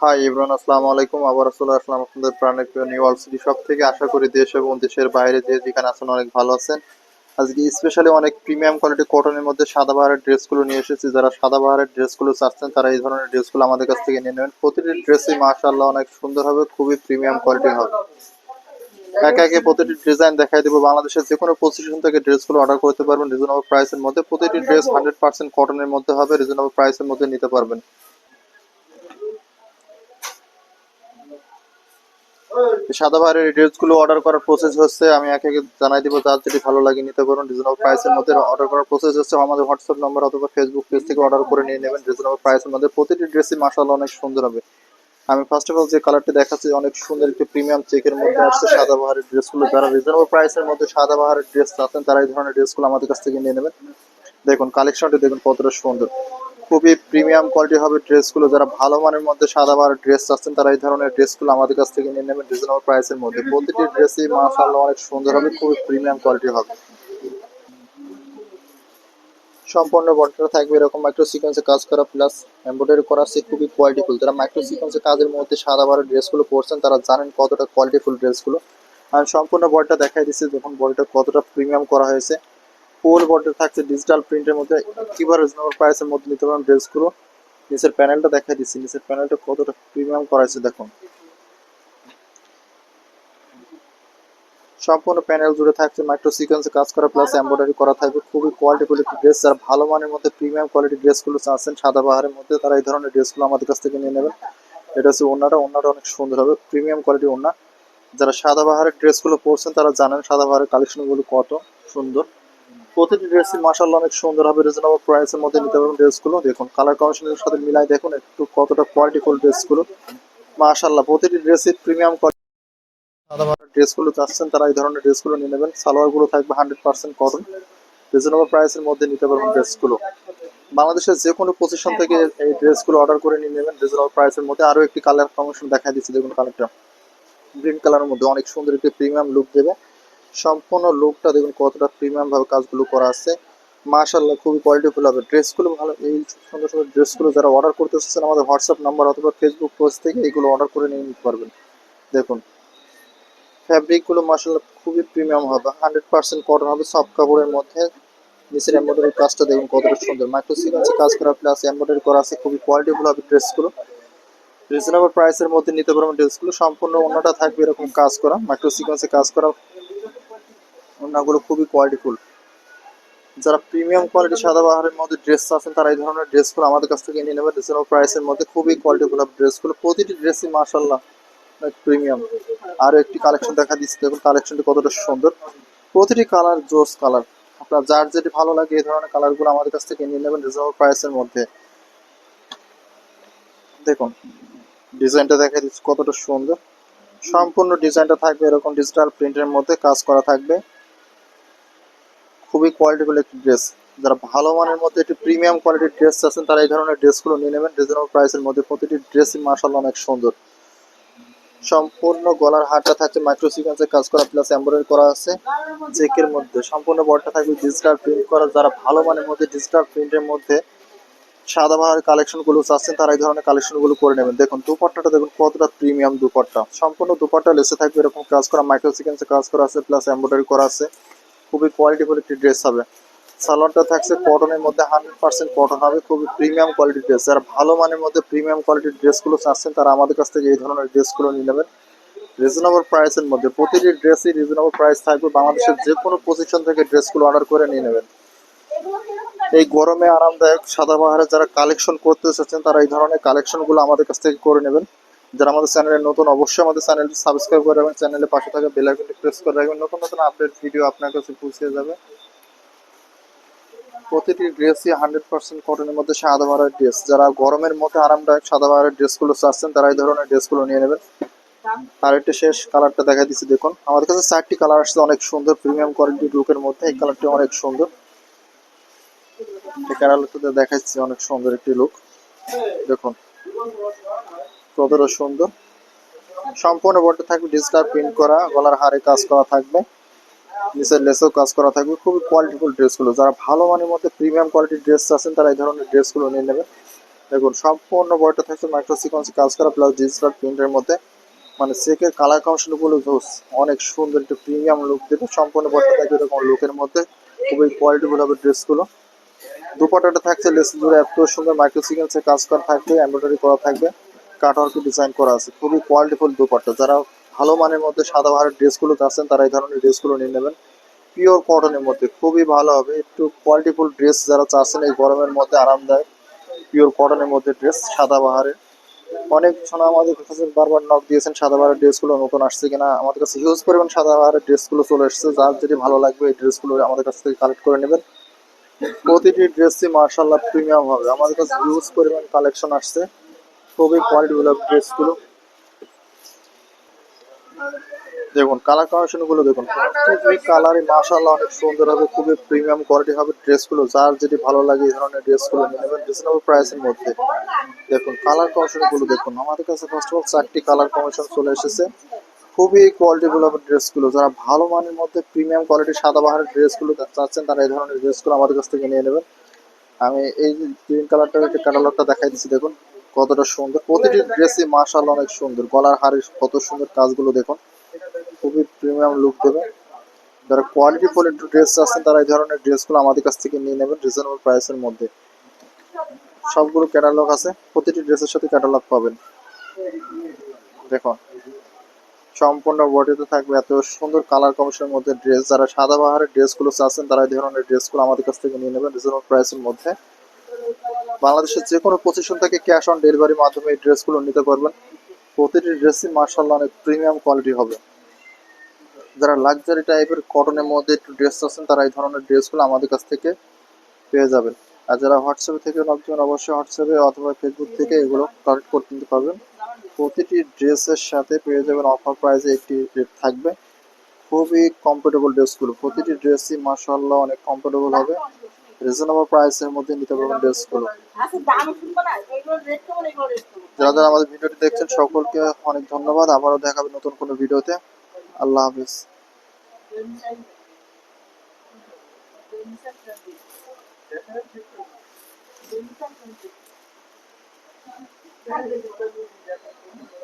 High Imran আসসালামু আলাইকুম আবার আপনাদের প্রাণের প্রিয় নিউ থেকে আশা করি দেশ এবং দেশের বাইরে যে যেখানে আছেন অনেক ভালো আছেন। আজকে স্পেশালি অনেক প্রিমিয়াম কোয়ালিটি কটনের মধ্যে সাদা বাহারের ড্রেসগুলো নিয়ে এসেছি। যারা সাদা বাহারের ড্রেসগুলো চাচ্ছেন, তারা এই ধরনের ড্রেসগুলো আমাদের কাছ থেকে নিয়ে নেবেন। প্রতিটি ড্রেসই অনেক সুন্দর হবে, খুবই প্রিমিয়াম কোয়ালিটি হবে। একে একে প্রতিটি ডিজাইন দেখাই দেবো। বাংলাদেশের যে কোনো পজিশন থেকে ড্রেসগুলো অর্ডার করতে পারবেন। রিজনেবল প্রাইসের মধ্যে প্রতিটি ড্রেস হান্ড্রেড পার্সেন্ট কটনের মধ্যে হবে। রিজনেবল প্রাইসের মধ্যে নিতে পারবেন। সাদা বাহারের ড্রেসগুলো অর্ডার করার প্রসেস হচ্ছে। আমি একে জানাই দিব, যার যেটি ভালো লাগে নিতে পারুন রিজনেবল প্রাইসের মধ্যে অর্ডার করার প্রসেস হচ্ছে। আমাদের হোয়াটসঅ্যাপ নাম্বার অথবা ফেসবুক পেজ থেকে অর্ডার করে নিয়ে নেবেন রিজনেবল প্রাইসের মধ্যে। প্রতিটি ড্রেসই মাসাল্লাহ অনেক সুন্দর হবে। আমি ফার্স্ট অফ অল যে কালারটি দেখাচ্ছি, অনেক সুন্দর একটি প্রিমিয়াম চেকের মধ্যে আসছে। সাদা বাহারের ড্রেসগুলো যারা রিজনেবল প্রাইসের মধ্যে সাদা বাহারের ড্রেস চাচ্ছেন, তারা এই ধরনের ড্রেসগুলো আমাদের কাছ থেকে নিয়ে নেবেন। দেখুন কালেকশনটি দেখুন কতটা সুন্দর। খুবই প্রিমিয়াম কোয়ালিটি হবে ড্রেসগুলো। যারা ভালো মানের মধ্যে সাদা বাহারের ড্রেস চাচ্ছেন, তারা এই ধরনের ড্রেসগুলো আমাদের কাছ থেকে নিয়ে নেবেন রিজনেবল প্রাইসের মধ্যে। প্রতিটি ড্রেসই মাশাআল্লাহ অনেক সুন্দর হবে, খুবই প্রিমিয়াম কোয়ালিটি হবে। সম্পূর্ণ বডিটা থাকবে এরকম মাইক্রো সিকোয়েন্সে কাজ করা প্লাস এমব্রয়ডারি করা আছে, খুবই কোয়ালিটিফুল যারা মাইক্রো সিকোয়েন্সে কাজের মধ্যে সাদা বারো ড্রেসগুলো পরছেন, তারা জানেন কতটা কোয়ালিটিফুল ড্রেসগুলো আর সম্পূর্ণ বডিটা দেখাই দিচ্ছি, দেখুন বডিটা কতটা প্রিমিয়াম করা হয়েছে। ফুল বডিটা থাকছে ডিজিটাল প্রিন্টের মধ্যে, কীভাবে রিজনেবল প্রাইসের মধ্যে নিতে পারেন ড্রেসগুলো নিচের প্যানেলটা দেখাই দিচ্ছি। নিচের প্যানেলটা কতটা প্রিমিয়াম করা হয়েছে দেখুন। সম্পূর্ণ প্যানেল জুড়ে থাকছে মাইক্রো সিকোয়েন্সে কাজ করা প্লাস এমব্রয়ডারি করা থাকবে। খুবই কোয়ালিটিফুল একটি ড্রেস যারা ভালো মানের মধ্যে প্রিমিয়াম কোয়ালিটি ড্রেসগুলো চাচ্ছেন, সাদা বাহারের মধ্যে, তারা এই ধরনের ড্রেসগুলো আমাদের কাছ থেকে নিয়ে নেবেন। এটা হচ্ছে ওনাটা ওনাটা অনেক সুন্দর হবে। প্রিমিয়াম কোয়ালিটি ওনা যারা সাদা বাহারের ড্রেসগুলো পরছেন, তারা জানেন সাদা বাহারের কালেকশনগুলো কত সুন্দর। প্রতিটি ড্রেসই মাসাল্লাহ অনেক সুন্দর হবে রিজনেবল প্রাইসের মধ্যে নিতে পারবেন ড্রেসগুলো দেখুন কালার কম্বিনেশনের সাথে মিলাই দেখুন একটু কতটা কোয়ালিটিফুল ড্রেসগুলো মাশাল্লাহ প্রতিটি ড্রেসই প্রিমিয়াম বাহারের ড্রেসগুলো চাচ্ছেন তারা এই ধরনের ড্রেসগুলো নিয়ে নেবেন। সালোয়ারগুলো থাকবে হান্ড্রেড পার্সেন্ট কটন রিজনেবল প্রাইসের মধ্যে নিতে পারবেন ড্রেসগুলো বাংলাদেশের যে কোনো পজিশন থেকে এই ড্রেসগুলো অর্ডার করে নিয়ে নেবেন রিজনেবল প্রাইসের মধ্যে। আরও একটি কালার কম্বিনেশন দেখা দিচ্ছি, দেখুন কালারটা গ্রিন কালারের মধ্যে অনেক সুন্দর একটি প্রিমিয়াম লুক দেবে। সম্পূর্ণ লুকটা দেখুন কতটা প্রিমিয়াম ভাবে কাজগুলো করা আছে। মাশাল্লাহ খুবই কোয়ালিটিফুল হবে। ড্রেসগুলো ভালো, এই সুন্দর সুন্দর ড্রেসগুলো যারা অর্ডার করতে এসেছেন আমাদের হোয়াটসঅ্যাপ নাম্বার অথবা ফেসবুক পেজ থেকে এগুলো অর্ডার করে নিয়ে নিতে পারবেন। দেখুন ফ্যাব্রিকগুলো মাশাল্লাহ খুবই প্রিমিয়াম হবে। হান্ড্রেড পার্সেন্ট কটন হবে সফট কাপড়ের মধ্যে। নিচের এমব্রয়ডারি কাজটা দেখুন কতটা সুন্দর। মাইক্রো সিকোয়েন্সে কাজ করা প্লাস এমব্রয়ডারি করা আছে। খুবই কোয়ালিটিফুল হবে ড্রেসগুলো রিজনেবল প্রাইসের মধ্যে নিতে পারবেন ড্রেসগুলো সম্পূর্ণ অন্যটা থাকবে এরকম কাজ করা। মাইক্রো সিকোয়েন্সে কাজ করা। ওনাগুলো খুবই কোয়ালিটিফুল যারা প্রিমিয়াম কোয়ালিটি সাদা বাহারের মধ্যে ড্রেস আছেন, তারা এই ধরনের ড্রেসগুলো আমাদের কাছ থেকে নিয়ে নেবেন রিজনেবল প্রাইসের মধ্যে খুবই কোয়ালিটিফুল ড্রেসগুলো প্রতিটি ড্রেসই মার্শাল্লাহ প্রিমিয়াম আর একটি কালেকশন দেখা দিচ্ছে, দেখুন কালেকশনটি কতটা সুন্দর। প্রতিটি কালার জোস কালার আপনার যার যেটি ভালো লাগে, এই ধরনের কালারগুলো আমাদের কাছ থেকে নিয়ে নেবেন রিজনেবল প্রাইসের মধ্যে। দেখুন ডিজাইনটা দেখা দিচ্ছে কতটা সুন্দর। সম্পূর্ণ ডিজাইনটা থাকবে এরকম ডিজিটাল প্রিন্টের মধ্যে, কাজ করা থাকবে। খুবই কোয়ালিটিফুল একটি ড্রেস যারা ভালো মানের মধ্যে একটি প্রিমিয়াম কোয়ালিটির ড্রেস আছেন তারা এই ধরনের ড্রেসগুলো নিয়ে নেবেন। রিজনেবল প্রাইসের মধ্যে প্রতিটি ড্রেসই মার্শাল্লাহ অনেক সুন্দর। সম্পূর্ণ গলার হারটা থাকছে মাইক্রো সিকোয়েন্সের কাজ করা প্লাস এমব্রয়ডারি করা আছে। চেকের মধ্যে সম্পূর্ণ বডটা থাকবে ডিজিটাল প্রিন্ট করা। যারা ভালো মানের মধ্যে ডিজিটাল প্রিন্টের মধ্যে সাদা বাহার কালেকশনগুলো চাচ্ছেন, তারা এই ধরনের কালেকশনগুলো করে নেবেন। দেখুন, দুপাট্টাটা দেখুন, কতটা প্রিমিয়াম দুপাট্টা। সম্পূর্ণ দুপাট্টা লেসে থাকবে এরকম কাজ করা মাইক্রো সিকোয়েন্সে কাজ করা আছে প্লাস এমব্রয়ডারি করা আছে। খুবই কোয়ালিটিফুল একটি ড্রেস হবে। সালোয়ারটা থাকছে কটনের মধ্যে হান্ড্রেড পার্সেন্ট কটন হবে, খুবই প্রিমিয়াম কোয়ালিটির ড্রেস যারা ভালো মানের মধ্যে প্রিমিয়াম কোয়ালিটির ড্রেসগুলো চাচ্ছেন, তারা আমাদের কাছ থেকে এই ধরনের ড্রেসগুলো নিয়ে নেবেন। রিজনেবল প্রাইসের মধ্যে প্রতিটি ড্রেসই রিজনেবল প্রাইস থাকবে। বাংলাদেশের যে কোনো পজিশন থেকে ড্রেসগুলো অর্ডার করে নিয়ে নেবেন। এই গরমে আরামদায়ক সাদা বাহারে যারা কালেকশন করতে এসেছেন তারা এই ধরনের কালেকশনগুলো আমাদের কাছ থেকে করে নেবেন। যারা আমাদের চ্যানেলে নতুন, অবশ্যই আমাদের চ্যানেলটি সাবস্ক্রাইব করে রাখবেন। চ্যানেলের পাশে থাকা বেল আইকনটি প্রেস করে রাখবেন। নতুন নতুন আপডেট ভিডিও আপনার কাছে পৌঁছে যাবে। প্রতিটি ড্রেসই হান্ড্রেড পার্সেন্ট কটনের মধ্যে সাদা বাহারের ড্রেস যারা গরমের মধ্যে আরামদায়ক সাদা বাহারের ড্রেসগুলো চাচ্ছেন, তারা এই ধরনের ড্রেসগুলো নিয়ে নেবেন। আর শেষ কালারটা দেখা দিচ্ছি, দেখুন। আমাদের কাছে চারটি কালার আসছে, অনেক সুন্দর প্রিমিয়াম কোয়ালিটি লুকের মধ্যে। এই কালারটি অনেক সুন্দর। দেখাচ্ছি, অনেক সুন্দর একটি লুক দেখুন। কতটা সুন্দর? সম্পূর্ণ বডি থাকবে ডিজিটাল প্রিন্ট করা, গলার হারে কাজ করা থাকবে, নিচের লেসেও কাজ করা থাকবে, খুবই কোয়ালিটিফুল ড্রেসগুলো যারা ভালো মানের মধ্যে প্রিমিয়াম কোয়ালিটির ড্রেস আছেন, তারা এই ধরনের ড্রেসগুলো নিয়ে নেবে দেখুন, সম্পূর্ণ বডিটা থাকছে মাইক্রো সিকোয়েন্সে কাজ করা প্লাস ডিজিটাল প্রিন্টের মধ্যে। মানে চেকের কালার কমিশনগুলো জোস অনেক সুন্দর একটা প্রিমিয়াম লুক দেবে। সম্পূর্ণ বডিটা থাকবে এরকম লুকের মধ্যে, খুবই কোয়ালিটিফুল হবে ড্রেসগুলো দুপাটাটা থাকছে লেস জুড়ে এত সুন্দর মাইক্রো সিকোয়েন্সে কাজ করা থাকবে এমব্রয়ডারি করা থাকবে। কাটওয়ার্কে ডিজাইন করা আছে, খুবই কোয়ালিটিফুল দুপাট্টা। যারা ভালো মানের মধ্যে সাদা বাহারের ড্রেসগুলো চাচ্ছেন তারা এই ধরনের ড্রেসগুলো নিয়ে নেবেন। পিওর কটনের মধ্যে খুবই ভালো হবে। একটু কোয়ালিটিফুল ড্রেস যারা চাচ্ছেন এই গরমের মধ্যে আরামদায়ক পিওর কটনের মধ্যে ড্রেস সাদা বাহারের অনেক সোনা আমাদের কাছে বারবার নক দিয়েছেন, সাদা বাহারের ড্রেসগুলো নতুন আসছে কিনা। আমাদের কাছে হিউজ পরিমাণ সাদা বাহারের ড্রেসগুলো চলে এসেছে। যার যেটি ভালো লাগবে, এই ড্রেসগুলো আমাদের কাছ থেকে কালেক্ট করে নেবেন। প্রতিটি ড্রেসই মার্শাল্লাহ প্রিমিয়াম হবে। আমাদের কাছে হিউজ পরিমাণ কালেকশন আসছে। খুবই কোয়ালিটিফুল ড্রেসগুলো দেখুন কালার কালেকশনগুলো দেখুন। প্রত্যেকটি কালারই মাশাআল্লাহ অনেক সুন্দর হবে, খুবই প্রিমিয়াম কোয়ালিটি হবে ড্রেসগুলো যার যেটি ভালো লাগে এই ধরনের ড্রেসগুলো নিয়ে নেবেন রিজনেবল প্রাইসের মধ্যে। দেখুন কালার কমিশনগুলো দেখুন। আমাদের কাছে ফার্স্ট অফ অল চারটি কালার কমিশন চলে এসেছে। খুবই কোয়ালিটিফুল হবে ড্রেসগুলো যারা ভালো মানের মধ্যে প্রিমিয়াম কোয়ালিটির সাদা বাহারের ড্রেসগুলো চাচ্ছেন, তারা এই ধরনের ড্রেসগুলো আমাদের কাছ থেকে নিয়ে নেবেন। আমি এই গ্রিন কালারটার একটা ক্যাটালগটা দেখাই দিচ্ছি, দেখুন। কতটা সুন্দর, প্রতিটি ড্রেসই মাশাআল্লাহ অনেক সুন্দর। গলার হারের কত সুন্দর কাজগুলো দেখুন। খুবই প্রিমিয়াম লুক দেবে। যারা কোয়ালিটি ফুল ড্রেস আছেন তারা এই ধরনের ড্রেসগুলো আমাদের কাছ থেকে নিয়ে নেবেন রিজনেবল প্রাইসের মধ্যে। সবগুলো ক্যাটালগ আছে, প্রতিটি ড্রেসের সাথে ক্যাটালগ পাবেন। দেখুন, সম্পূর্ণ বডিতে থাকবে এত সুন্দর কালার কমিশনের মধ্যে ড্রেস যারা সাদা বাহারের ড্রেসগুলো চাচ্ছেন, তারা এই ধরনের ড্রেসগুলো আমাদের কাছ থেকে নিয়ে নেবেন রিজনেবল প্রাইসের মধ্যে। বাংলাদেশের যে কোনো পজিশন থেকে ক্যাশ অন ডেলিভারির মাধ্যমে এই ড্রেসগুলো নিতে পারবেন। প্রতিটি ড্রেসই মার্শাল্লাহ অনেক প্রিমিয়াম কোয়ালিটি হবে। যারা লাক্সারি টাইপের কটনের মধ্যে একটু ড্রেস আছেন, তারা এই ধরনের ড্রেসগুলো আমাদের কাছ থেকে পেয়ে যাবেন। আর যারা হোয়াটসঅ্যাপ থেকে দিবেন অবশ্যই হোয়াটসঅ্যাপে অথবা ফেসবুক থেকে এগুলো কালেক্ট করতে নিতে পারবেন। প্রতিটি ড্রেসের সাথে পেয়ে যাবেন অফার প্রাইসে একটি রেট থাকবে। খুবই কমফোর্টেবল ড্রেসগুলো প্রতিটি ড্রেসই মার্শাল্লাহ অনেক কমফোর্টেবল হবে। রিজনেবল প্রাইসের মধ্যে নিতে পারবেন ড্রেসগুলো আচ্ছা যারা যারা আমাদের ভিডিওটি দেখছেন সকলকে অনেক ধন্যবাদ। আবারও দেখাবে নতুন কোনো ভিডিওতে। আল্লাহ হাফিজ। Thank you.